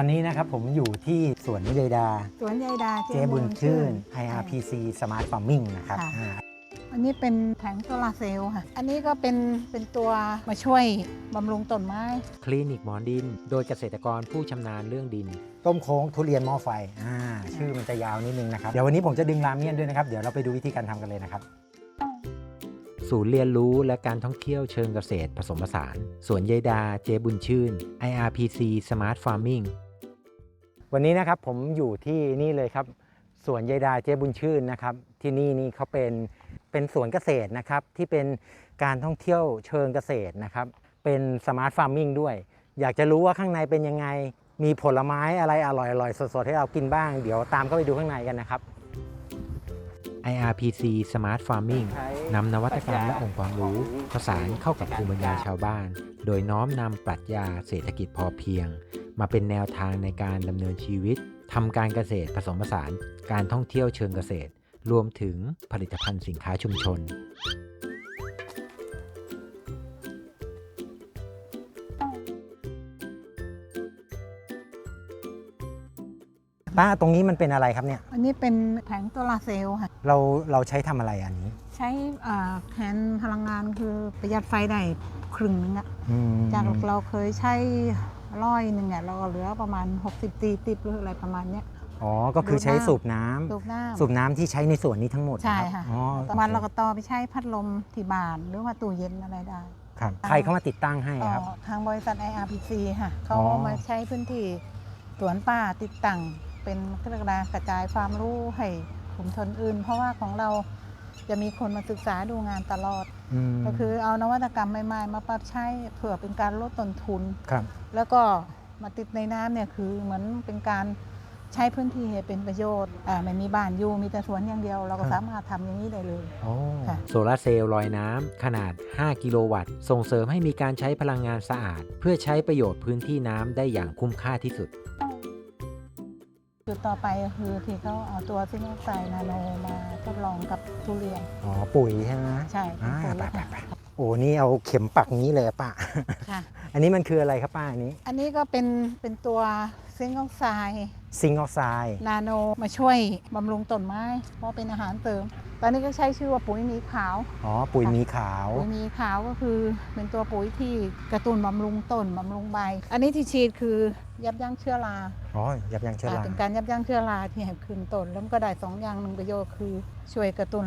ตอนนี้นะครับผมอยู่ที่สวนนิเดดา สวนยายดาเจบุญชื่น IRPC Smart Farming นะครับค่ะ อ่าอันนี้เป็นแผงโซลาร์เซลล์ค่ะ อันนี้ก็เป็นเป็นตัวมาช่วยบำรุงต้นไม้ คลินิกหมอนดิน โดยเกษตรกรผู้ชำนาญเรื่องดิน ต้มโค้งทุเรียนหม้อไฟอ่าชื่อมันจะยาวนิดนึงนะครับ เดี๋ยววันนี้ผมจะดึงรามเมียนด้วยนะครับ เดี๋ยวเราไปดูวิธีการทำกันเลยนะครับ ศูนย์เรียนรู้และการท่องเที่ยวเชิงเกษตรผสมผสาน สวนยายดาเจบุญชื่น IRPC Smart Farming วันนี้นะครับผมอยู่ที่นี่เลยครับสวนยายดาเจ๊บุญชื่นนะครับ ที่นี่นี่เขาเป็นเป็นสวนเกษตรนะครับ ที่เป็นการท่องเที่ยวเชิงเกษตรนะครับ เป็นสมาร์ทฟาร์มิงด้วย อยากจะรู้ว่าข้างในเป็นยังไง มีผลไม้อะไรอร่อยๆ สดๆ ให้เรากินบ้าง เดี๋ยวตามเข้าไปดูข้างในกันนะครับ IRPC Smart Farming นำนวัตกรรมและองค์ความรู้ผสานเข้ากับภูมิปัญญาชาวบ้าน โดยน้อมนำปรัชญาเศรษฐกิจพอเพียง มาเป็นแนวทางในการดำเนินชีวิตทำการเกษตรผสมผสาน การท่องเที่ยวเชิงเกษตร รวมถึงผลิตภัณฑ์สินค้าชุมชน ป้าตรงนี้มันเป็นอะไรครับเนี่ย อันนี้เป็นแผงโซลาร์เซลล์ค่ะ เราเราใช้ทำอะไรอันนี้ใช้อ่าแทนพลังงานคือประหยัดไฟได้ครึ่งนึงอะอืมจากเราเคยใช้ ร้อยหนึ่งเนี่ยเราก็เหลือประมาณ 60ตีติบหรืออะไรประมาณเนี้ย อ๋อ ก็คือใช้สูบน้ำสูบน้ำสูบน้ำที่ใช้ในสวนนี้ทั้งหมดใช่รับค่ะอ๋อประมาณเราก็ต่อไปใช้พัดลมที่บ้านหรือว่าตู้เย็นอะไรได้ ครับใครเข้ามาติดตั้งให้ครับก็ทางบริษัท IRPC ค่ะเขาอ๋อ มาใช้พื้นที่สวนป่าติดตั้งเป็นเครื่องรากระจายความรู้ให้กลุ่มชนอื่น เพราะว่าของเราจะมีคนมาศึกษาดูงานตลอดม ก็คือเอานวัตกรรมใหม่ๆ มาปรับใช้เผื่อเป็นการลดต้นทุน ครับ แล้วก็มาติดในน้ำเนี่ยคือเหมือนเป็นการใช้พื้นที่ให้เป็นประโยชน์อ่าไม่มีบ้านอยู่มีแต่สวนอย่างเดียว เราก็สามารถทำอย่างนี้ได้เลย โอ้ค่ะ โซลาร์เซลล์ลอยน้ำขนาด 5 กิโลวัตต์ ส่งเสริมให้มีการใช้พลังงานสะอาด เพื่อใช้ประโยชน์พื้นที่น้ำได้อย่างคุ้มค่าที่สุด จุดต่อไปก็คือที่เขาเอาตัวซิโนไซนาโนมาทดลองกับทุเรียน อ๋อปุ๋ยใช่ไหมใช่อ่าเป็นไปตัวไปค่ะไปโอ้นี่เอาเข็มปักอย่างนี้เลยอะป้าค่ะ อันนี้มันคืออะไรครับป้าอันนี้ อันนี้ก็เป็นเป็นตัวซิงค์ออกไซด์ ซิงค์ออกไซด์นาโนมาช่วยบำรุงต้นไม้ เพราะเป็นอาหารเสริม ตอนนี้ก็ใช้ชื่อว่าปุ๋ยหมีขาว อ๋อ ปุ๋ยหมีขาว ปุ๋ยหมีขาวก็คือเป็นตัวปุ๋ยที่กระตุ้นบำรุงต้นบำรุงใบ อันนี้ที่ฉีดคือยับยั้งเชื้อรา อ๋อ ยับยั้งเชื้อราอ่าเป็นการยับยั้งเชื้อราที่ให้ขึ้นต้น แล้วมันก็ได้สองอย่างหนึ่งประโยชน์คือช่วยกระตุ้น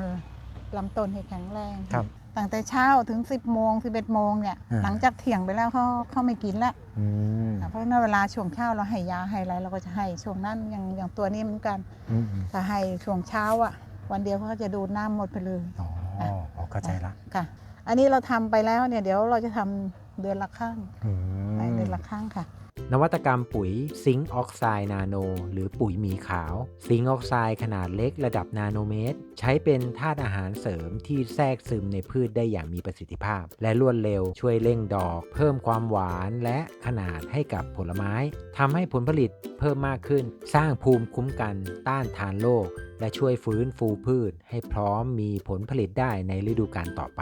ลำต้นให้แข็งแรง ครับ ตั้งแต่เช้าถึง10โมง11โมงเนี่ย อ่า หลังจากเที่ยงไปแล้วเขาเขาไม่กินแล้วอืมเพราะฉะนั้นเวลาช่วงเช้าเราให้ยาให้อะไรเราก็จะให้ช่วงนั้นอย่างอย่างตัวนี้เหมือนกันอืมอืมถ้าให้ช่วงเช้าอะ วันเดียวเขาก็จะดูดน้ำหมดไปเลย อ๋ออ๋อเข้าใจละค่ะ อันนี้เราทำไปแล้วเนี่ยเดี๋ยวเราจะทำเดือนละครั้งอืมให้เดือนละครั้งค่ะ นวัตกรรมปุ๋ยซิงค์ออกไซด์นาโน หรือปุ๋ยหมีขาว ซิงค์ออกไซด์ขนาดเล็กระดับนาโนเมตร ใช้เป็นธาตุอาหารเสริมที่แทรกซึมในพืชได้อย่างมีประสิทธิภาพ และรวดเร็วช่วยเร่งดอก เพิ่มความหวานและขนาดให้กับผลไม้ทำให้ผลผลิตเพิ่มมากขึ้น สร้างภูมิคุ้มกันต้านทานโรคและช่วยฟื้นฟูพืช ให้พร้อมมีผลผลิตได้ในฤดูกาลต่อไป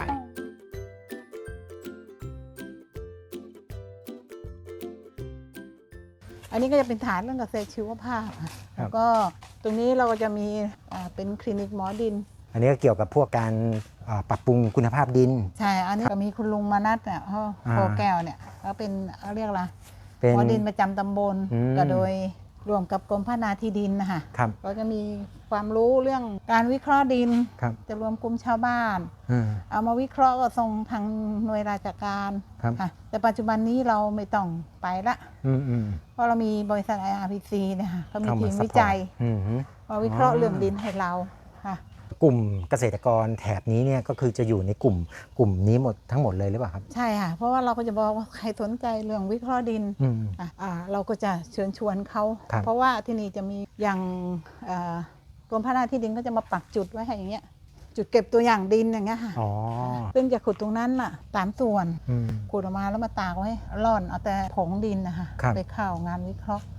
อันนี้ก็จะเป็นฐานเรื่องเกษตรชีวภาพค่ะแล้วก็ตรงนี้เราก็จะมีอ่าเป็นคลินิกหมอดิน อันนี้ก็เกี่ยวกับพวกการอ่าปรับปรุงคุณภาพดิน ใช่ อันนี้ก็มีคุณลุงมานัทเนี่ยเขาอ่าโพแก้วเนี่ยเขาเป็นเขาเรียกอะไรเป็นหมอดินประจำตำบลอืมก็โดย รวมกับกรมพัฒนาที่ดินนะคะครับเราจะมีความรู้เรื่องการวิเคราะห์ดิน ครับจะรวมกลุ่มชาวบ้านอืมเอามาวิเคราะห์ก็ส่งทางหน่วยราชการครับ ค่ะแต่ปัจจุบันนี้เราไม่ต้องไปละ อืมอืมเพราะเรามีบริษัท IRPC เนี่ยค่ะเขามีเข้าทีมามวิจัย support อืม มาวิเคราะห์อ๋อเรื่องดินให้เราค่ะ กลุ่มเกษตรกรแถบนี้เนี่ยก็คือจะอยู่ในกลุ่มกลุ่มนี้หมดทั้งหมดเลยหรือเปล่าครับ ใช่ค่ะเพราะว่าเราก็จะบอกว่าใครสนใจเรื่องวิเคราะห์ดินอืม อะอ่าเราก็จะเชิญชวนเขา ครับ เพราะว่าที่นี่จะมีอย่างเอ่อกรมพัฒนาที่ดินก็จะมาปักจุดไว้ให้อย่างเงี้ยจุดเก็บตัวอย่างดินอย่างเงี้ยค่ะอ๋อซึ่งจะขุดตรงนั้นน่ะสามส่วน อืม ขุดออกมาแล้วมาตากไว้ร่อนเอาแต่ผงดินนะคะครับ ไปเข้างานวิเคราะห์อ่า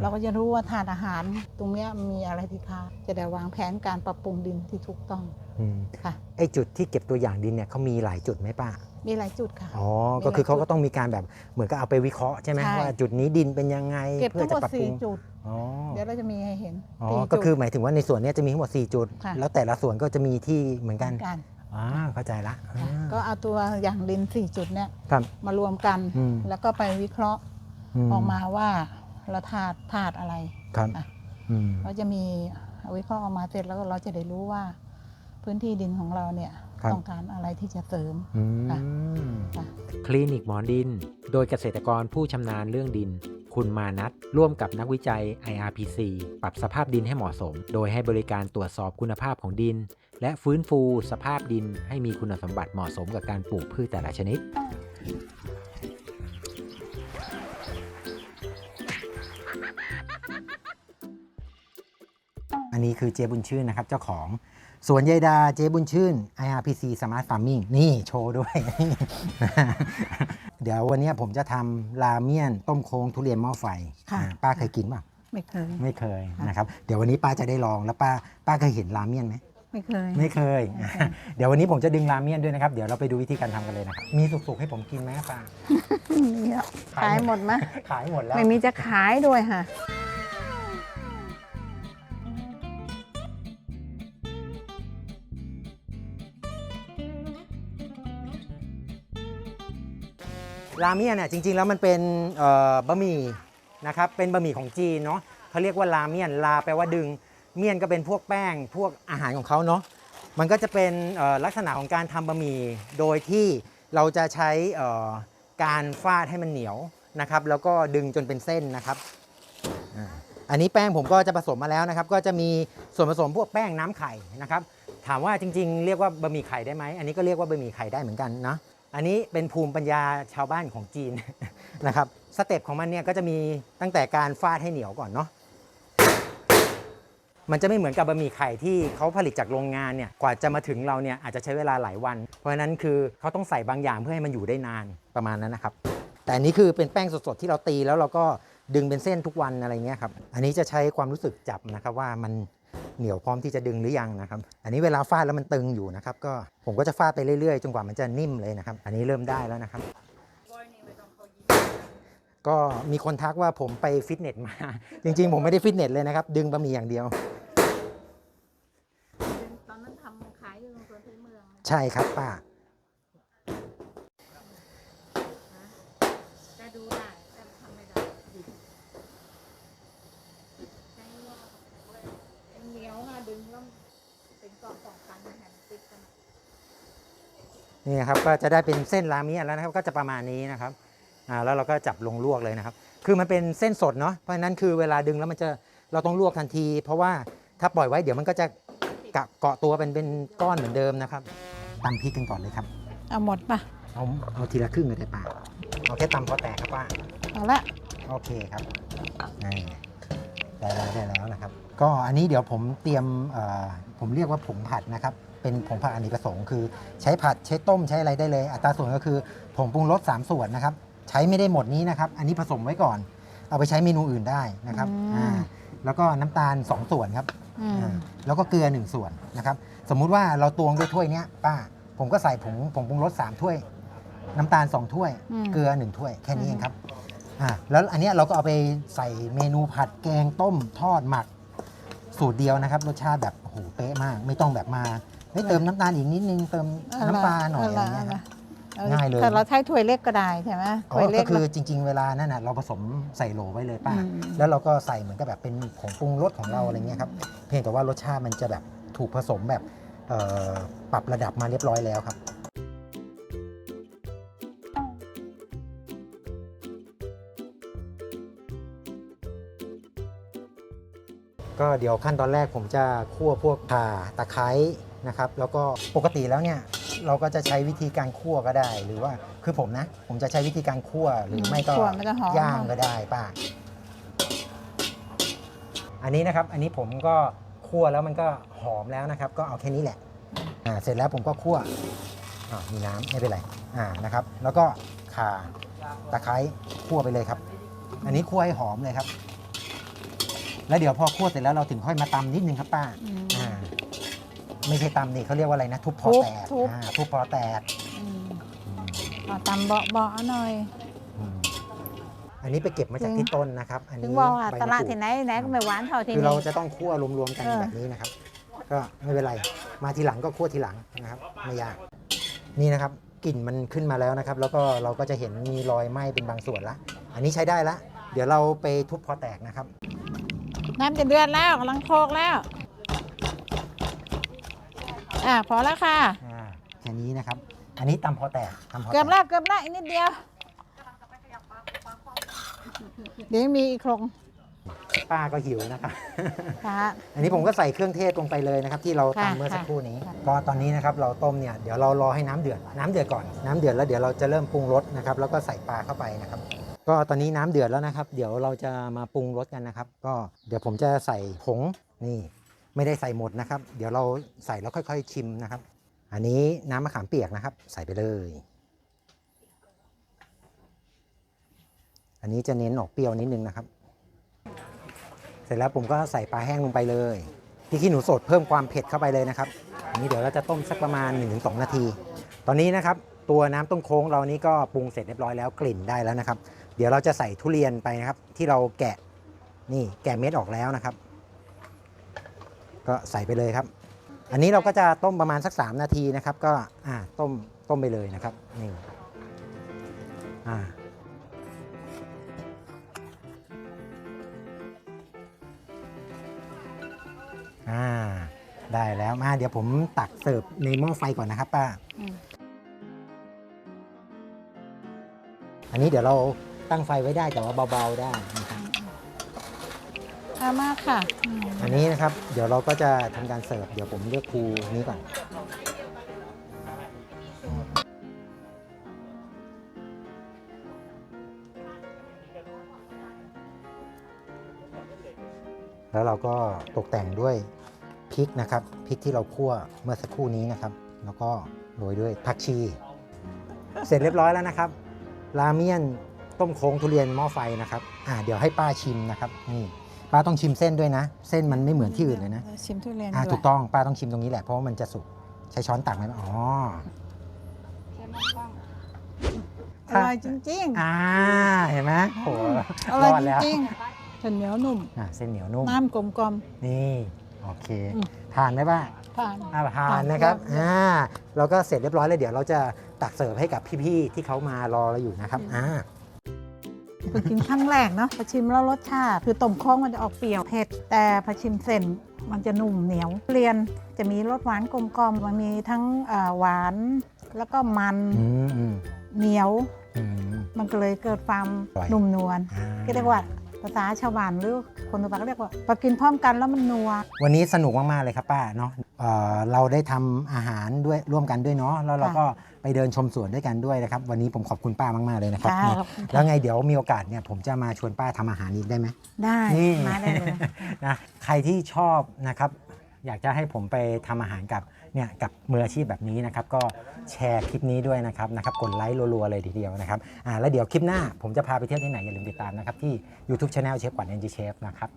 เราก็จะรู้ว่าถาดอาหารตรงเนี้ยมีอะไรที่ค้างจะได้วางแผนการปรับปรุงดินที่ถูกต้องอืมค่ะ ไอจุดที่เก็บตัวอย่างดินเนี่ยเขามีหลายจุดไหมป้า มีหลายจุดค่ะ อ๋อมีก็คือหลายเขาจุก็ดต้องมีการแบบเหมือนกับเอาไปวิเคราะห์ใช่ไหมใช่ ว่าจุดนี้ดินเป็นยังไงเก็บเพื่ทั้องหมจะดปรับปรุสี่งจุด อ๋อเดี๋ยวเราจะมีให้เห็นอ๋อสี่ก็จุด คือหมายถึงว่าในส่วนเนี้ยจะมีทั้งหมด4จุด ค่ะ แล้วแต่ละส่วนก็จะมีที่เหมือนกันกันอ่าเข้าใจละอ่าก็เอาตัวอย่างดินสี่จุดเนี่ยครับมารวมกัน อืม แล้วก็ไปวิเคราะห์มออกมาว่า เราธาตุธาตุอะไรครับอะอืมเราจะมีวิเคราะห์ออกมาเสร็จแล้วก็เราจะได้รู้ว่า พื้นที่ดินของเราเนี่ยครับต้องการอะไรที่จะเสริม อืมค่ะค่ะ คลินิกหมอดิน โดยเกษตรกรผู้ชำนาญเรื่องดิน คุณมานัทร่วมกับนักวิจัย IRPC ปรับสภาพดินให้เหมาะสม โดยให้บริการตรวจสอบคุณภาพของดิน และฟื้นฟูสภาพดินให้มีคุณสมบัติเหมาะสมกับการปลูกพืชแต่ละชนิด นนี้คือเจบุญชื่นนะครับ เจ้าของสวนยายดาเจบุญชื่น IRPC Smart Farming นี่โชว์ด้วย เดี๋ยววันเนี้ยผมจะทำราเมียนต้มโค้งทุเรียนหม้อไฟ ค่ะอ่าป้าเคยกินป่ะ ไม่เคย ไม่เคยค่ะนะครับ เดี๋ยววันนี้ป้าจะได้ลองแล้วป้าป้าเคยเห็นราเมียนไหมไม่เคยไม่เคย ไม่เคย เดี๋ยววันนี้ผมจะดึงราเมียนด้วยนะครับ เดี๋ยวเราไปดูวิธีการทำกันเลยนะครับ มีสุกๆให้ผมกินไหมป้ามีอะขายหมดไหมขายหมดแล้ว ไม่มีจะขายด้วยค่ะ ราเมียนเนี่ยจริงๆแล้วมันเป็นบะหมี่นะครับเป็นบะหมี่ของจีนเนาะเขาเรียกว่าราเมียนลาแปลว่าดึงเมียนก็เป็นพวกแป้ง พวกอาหารของเขาเนาะมันก็จะเป็นลักษณะของการทำบะหมี่โดยที่เราจะใช้การฟาดให้มันเหนียวนะครับแล้วก็ดึงจนเป็นเส้นนะครับอันนี้แป้งผมก็จะผสมมาแล้วนะครับ ก็จะมีส่วนผสมพวกแป้งน้ำไข่นะครับ ถามว่าจริง ๆ เรียกว่าบะหมี่ไข่ได้ไหมอันนี้ก็เรียกว่าบะหมี่ไข่ได้เหมือนกันนะ อันนี้เป็นภูมิปัญญาชาวบ้านของจีนนะครับสเต็ปของมันเนี่ยก็จะมีตั้งแต่การฟาดให้เหนียวก่อนเนาะมันจะไม่เหมือนกับบะหมี่ไข่ที่เขาผลิตจากโรงงานเนี่ยกว่าจะมาถึงเราเนี่ยอาจจะใช้เวลาหลายวัน เพราะฉะนั้นคือเขาต้องใส่บางอย่างเพื่อให้มันอยู่ได้นานประมาณนั้นนะครับ แต่อันนี้คือเป็นแป้งสดๆที่เราตีแล้วเราก็ดึงเป็นเส้นทุกวันอะไรเงี้ยครับอันนี้จะใช้ความรู้สึกจับนะครับว่ามัน เหนียวพร้อมที่จะดึงหรือยังนะครับ อันนี้เวลาฟาดแล้วมันตึงอยู่นะครับ ก็ผมก็จะฟาดไปเรื่อยๆ จนกว่ามันจะนิ่มเลยนะครับ อันนี้เริ่มได้แล้วนะครับก็มีคนทักว่าผมไปฟิตเนสมา จริงๆ ผมไม่ได้ฟิตเนสเลยนะครับ ดึงบะหมี่อย่างเดียว ตอนนั้นทำขายอยู่ตรงสวนที่เมือง ใช่ครับป้า จะดูได้แต่ทำไม่ได้ใช้ว่าเหนียวค่ะดึงแล้วเป็นกล่องสองพันแผ่นติดกัน นี่ครับก็จะได้เป็นเส้นราเมียนแล้วนะครับก็จะประมาณนี้นะครับอ่าแล้วเราก็จับลงลวกเลยนะครับ คือมันเป็นเส้นสดเนาะเพราะฉะนั้นคือเวลาดึงแล้วมันจะเราต้องลวกทันที เพราะว่าถ้าปล่อยไว้เดี๋ยวมันก็จะกะเกาะตัวเป็นเป็นก้อนเหมือนเดิมนะครับตำพริกกันก่อนเลยครับ เอาหมดปะเอาเอาทีละครึ่งเลยได้ป่ะเอาแค่ตำพอแตกครับป้าเอาละโอเคครับนี่ได้แล้วได้แล้วนะครับ ก็อันนี้เดี๋ยวผมเตรียมเอ่อผมเรียกว่าผงผัดนะครับ เป็นผงผัดอเนกประสงค์คือใช้ผัดใช้ต้มใช้อะไรได้เลย อัตราส่วนก็คือผงปรุงรส3ส่วนนะครับ ใช้ไม่ได้หมดนี้นะครับ อันนี้ผสมไว้ก่อน เอาไปใช้เมนูอื่นได้นะครับอ่าแล้วก็น้ำตาล 2 ส่วนครับอืม อ่าแล้วก็เกลือ 1 ส่วนนะครับ สมมุติว่าเราตวงด้วยถ้วยเนี้ยป้า ผมก็ใส่ผงผงปรุงรส3ถ้วย น้ำตาล 2 ถ้วยมเกลือ 1 ถ้วยแค่นี้เองครับอ่าแล้วอันเนี้ยเราก็เอาไปใส่เมนูผัดแกงต้มทอดหมัก สูตรเดียวนะครับ รสชาติแบบโอ้โหเป๊ะมาก ไม่ต้องแบบมา เฮ้ยเติมน้ำตาลอีกนิดนึงเติมน้ำปลาหน่อยอะไรเงี้ยครับอง่ายเลย แต่เราใช้ถ้วยเล็กก็ได้ใช่ไหมอ๋ถ้วยอเล็ก็กคือจริง ๆ เวลานั่นน่ะเราผสมใส่โหลไว้เลยป้าอืมแล้วเราก็ใส่เหมือนกับแบบเป็นผงปรุงรสของเราอะไรเงี้ยครับ เพียงแต่ว่ารสชาติมันจะแบบถูกผสมแบบเอ่อปรับระดับมาเรียบร้อยแล้วครับ ก็เดี๋ยวขั้นตอนแรกผมจะคั่วพวกข่าตะไคร้ นะครับ แล้วก็ปกติแล้วเนี่ยเราก็จะใช้วิธีการคั่วก็ได้ หรือว่าคือผมนะ ผมจะใช้วิธีการคั่วหรือไม่ก็คั่วมันจะหอม ย่างก็ได้ป้าอันนี้นะครับ อันนี้ผมก็คั่วแล้วมันก็หอมแล้วนะครับ ก็เอาแค่นี้แหละอ่าเสร็จแล้วผมก็คั่วอ่ามีน้ำไม่เป็นไรอ่านะครับ แล้วก็ข่าตะไคร้คั่วไปเลยครับ อันนี้คั่วให้หอมเลยครับ แล้วเดี๋ยวพอคั่วเสร็จแล้วเราถึงค่อยมาตำนิดนึงครับป้า อืมอ่า ไม่ใช่ตำนี่เขาเรียกว่าอะไรนะ ทุบพอทุบแตกทุบ อ่าทุบพอแตกอืมอืมเอาตำเบาเบาๆหน่อย อืมอันนี้ไปเก็บมาจากถึง ที่ต้นนะครับ อันถึนี้งบอกว่าใบตมะลาดกรูดที่ไหนไหนก็ไม่หวานเท่าที่คือนี่ เราจะต้องคั่วรวมๆกันเออ แบบนี้นะครับ ก็ไม่เป็นไรมาทีหลังก็คั่วทีหลังนะครับไม่ยากนี่นะครับกลิ่นมันขึ้นมาแล้วนะครับ แล้วก็เราก็จะเห็นมีรอยไหม้เป็นบางส่วนละ อันนี้ใช้ได้ละ เดี๋ยวเราไปทุบพอแตกนะครับ น้ำจะเดือดแล้วกำลังโคกแล้ว อะพอแล้วค่ะ อ่าแค่นี้นะครับ อันนี้ตำพอแตกตำพอแตเกือบกแล้วเกือบแล้วอีกนิดเดียว เดี๋ยวยังมีอีกโครงป้าก็หิวนะครับ ค่ะ อันนี้ผมก็ใส่เครื่องเทศลงไปเลยนะครับที่เราค่ะตำเมื่อสักครู่นี้ค่ะก็ตอนนี้นะครับเราต้มเนี่ยเดี๋ยวเรารอให้น้ำเดือดน้ำเดือดก่อนน้ำเดือดแล้วเดี๋ยวเราจะเริ่มปรุงรสนะครับแล้วก็ใส่ปลาเข้าไปนะครับ ก็ตอนนี้น้ำเดือดแล้วนะครับ เดี๋ยวเราจะมาปรุงรสกันนะครับ ก็เดี๋ยวผมจะใส่ผงนี่ ไม่ได้ใส่หมดนะครับ เดี๋ยวเราใส่แล้วค่อยๆชิมนะครับ อันนี้น้ำมะขามเปียกนะครับ ใส่ไปเลย อันนี้จะเน้นออกเปรี้ยวนิดนึงนะครับ เสร็จแล้วผมก็ใส่ปลาแห้งลงไปเลยพริกขี้หนูสดเพิ่มความเผ็ดเข้าไปเลยนะครับอันนี้เดี๋ยวเราจะต้มสักประมาณ 1-2 นาที ตอนนี้นะครับตัวน้ำต้มโค้งเรานี้ก็ปรุงเสร็จเรียบร้อยแล้วกลิ่นได้แล้วนะครับ เดี๋ยวเราจะใส่ทุเรียนไปนะครับ ที่เราแกะนี่แกะเม็ดออกแล้วนะครับ ก็ใส่ไปเลยครับ อันนี้เราก็จะต้มประมาณสัก 3 นาทีนะครับ ก็อ่าต้มต้มไปเลยนะครับนี่อ่าอ่าได้แล้วมาเดี๋ยวผมตักเสิร์ฟในหม้อไฟก่อนนะครับป้าอืมอันนี้เดี๋ยวเราตั้งไฟไว้ได้แต่ว่าเบาๆได้นะครับเอามาค่ะอืมอันนี้นะครับ เดี๋ยวเราก็จะทำการเสิร์ฟ เดี๋ยวผมเลือกภูนี้ก่อน แล้วเราก็ตกแต่งด้วยพริกนะครับพริกที่เราคั่วเมื่อสักครู่นี้นะครับ แล้วก็โรยด้วยผักชี เสร็จเรียบร้อยแล้วนะครับ ราเมียนต้มโค้งทุเรียนหม้อไฟนะครับ อ่าเดี๋ยวให้ป้าชิมนะครับนี่ ป้าต้องชิมเส้นด้วยนะ เส้นมันไม่เหมือนที่อื่นเลยนะชิมทุเรียนอ่าด้วยถูกต้องป้าต้องชิมตรงนี้แหละเพราะว่ามันจะสุกใช้ช้อนตักไหมอ๋ออร่อยจริงอ่าเห็นไหมโหๆอร่อยรอดจแล้วริงๆเส้นเหนียวนุ่มอ่าเส้นเหนียวนุ่มน้ำกลมนี่โอเคอืมทานไหมป้าๆผ่านอ่าทานทานนะครับครับอ่าเราก็เสร็จเรียบร้อยแล้วเดี๋ยวเราจะตักเสิร์ฟให้กับพี่ๆที่เขามารอเราอยู่นะครับอ่า ไปกินครั้งแรกเนาะพอชิมแล้วรสชาติ คือต้มโค้งมันจะออกเปรี้ยวเผ็ด แต่พอชิมเส้นมันจะนุ่มเหนียวเรียนจะมีรสหวานกลมๆมันมีทั้งอ่าหวานแล้วก็มันอืมอืมเหนียวอืมมันก็เลยเกิดความอร่อยนุ่มนวลอ่ก็เรียกว่า ภาษาชาวบ้านหรือคนทั่วไปก็เรียกว่าพอกินพร้อมกันแล้วมันนัว วันนี้สนุกมากๆเลยครับป้าเนาะเอ่อเราได้ทำอาหารด้วยร่วมกันด้วยเนาะแล้วเราค่ะ ก็ไปเดินชมสวนด้วยกันด้วยนะครับ วันนี้ผมขอบคุณป้ามากๆเลยนะครับค่ะเนี่ยขอบคุณค่ะแล้วไงเดี๋ยวมีโอกาสเนี่ยผมจะมาชวนป้าทำอาหารอีกได้ไหม ได้นี่ มาได้เลย นะใครที่ชอบนะครับ อยากจะให้ผมไปทำอาหารกับ เนี่ยกับมืออาชีพแบบนี้นะครับก็แชร์คลิปนี้ด้วยนะครับนะครับกดไลค์รัวๆเลยทีเดียวนะครับอ่าแล้วเดี๋ยวคลิปหน้าผมจะพาไปเที่ยวที่ไหนอย่าลืมติดตามนะครับที่ YouTube Channel เชฟกวันเอ็นจีเชฟนะครับ